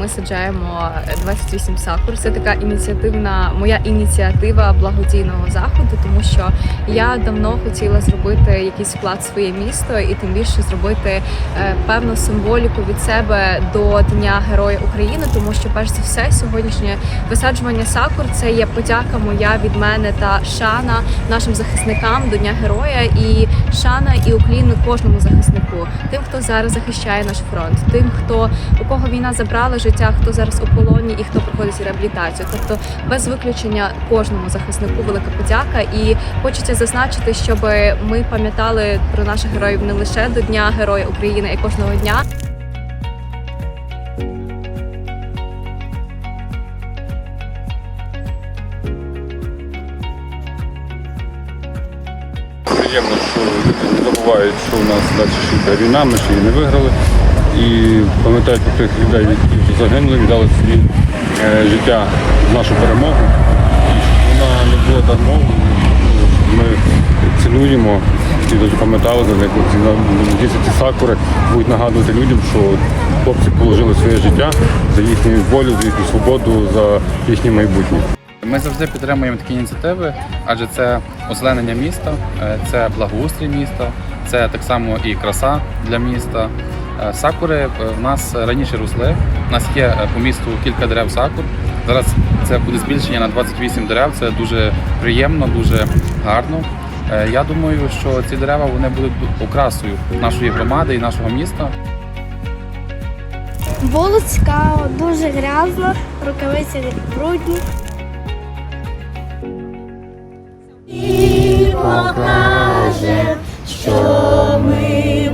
Ми саджаємо 28 сакур. Це така ініціативна моя ініціатива благодійного заходу, тому що я давно хотіла зробити якийсь вклад в своє місто і тим більше зробити е, певну символіку від себе до Дня Героя України, тому що перш за все сьогоднішнє висаджування сакур це є подяка моя від мене та шана нашим захисникам до Дня Героя і шана і уклін кожному захиснику, тим, хто зараз захищає наш фронт, тим, хто у кого війна забрала життя, хто зараз у полоні і хто проходить реабілітацію. Тобто, без виключення кожному захиснику велика подяка. І хочеться зазначити, щоб ми пам'ятали про наших героїв не лише до Дня Героя України, а й кожного дня. Приємно, що люди не що у нас далі ще йде війна, ми ще її не виграли. І пам'ятають тих людей, які загинули, віддали свої е, життя за нашу перемогу. Вона не була дармовою. Ми цінуємо і дуже пам'ятали за них. Надіюся, ці сакури будуть нагадувати людям, що хлопці положили своє життя за їхню волю, за їхню свободу, за їхнє майбутнє. Ми завжди підтримуємо такі ініціативи, адже це озеленення міста, е, це благоустрій міста, це так само і краса для міста. Е, Сакури е, в нас раніше росли. У нас є е, по місту кілька дерев сакур. Зараз це буде збільшення на 28 дерев. Це дуже приємно, дуже гарно. Я думаю, що ці дерева вони будуть окрасою нашої громади і нашого міста. Було цікаво, дуже грязно, рукавиці брудні. І покаже, що ми